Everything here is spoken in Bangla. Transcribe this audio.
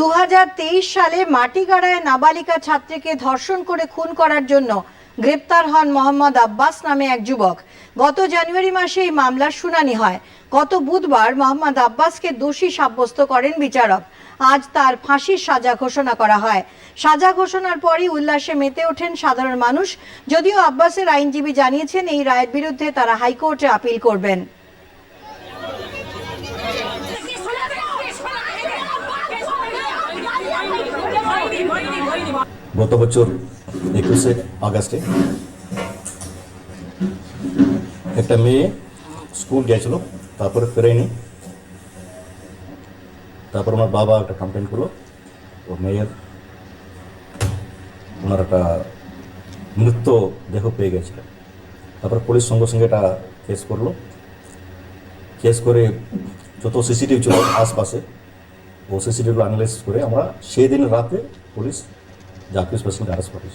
দুহাজার তেইশ সালে মাটিগাড়ায় নাবালিকা ছাত্রীকে ধর্ষণ করে খুন করার জন্য গ্রেপ্তার হন মোহাম্মদ আব্বাস নামে এক যুবক। গত জানুয়ারি মাসে এই মামলার শুনানি হয়। গত বুধবার মোহাম্মদ আব্বাসকে দোষী সাব্যস্ত করেন বিচারক। আজ তার ফাঁসির সাজা ঘোষণা করা হয়। সাজা ঘোষণার পরই উল্লাসে মেতে ওঠেন সাধারণ মানুষ। যদিও আব্বাসের আইনজীবী জানিয়েছেন, এই রায়ের বিরুদ্ধে তারা হাইকোর্টে আপিল করবেন। গত বছর একুশে আগস্টে একটা মেয়ে স্কুল গেছিল তারপরে ফেরেনি। তারপর আমার বাবা একটা কমপ্লেন করল, ও মেয়ের ওনার একটা মৃত দেহ পেয়ে গেছিল তারপর পুলিশ সঙ্গে সঙ্গে এটা কেস করল। কেস করে যত সিসিটিভি ছিল আশপাশে, ও সিসিটিভিগুলো অ্যানালাইসিস করে আমরা সেই দিন রাতে পুলিশ जाके स्पेशल गारस पड़ी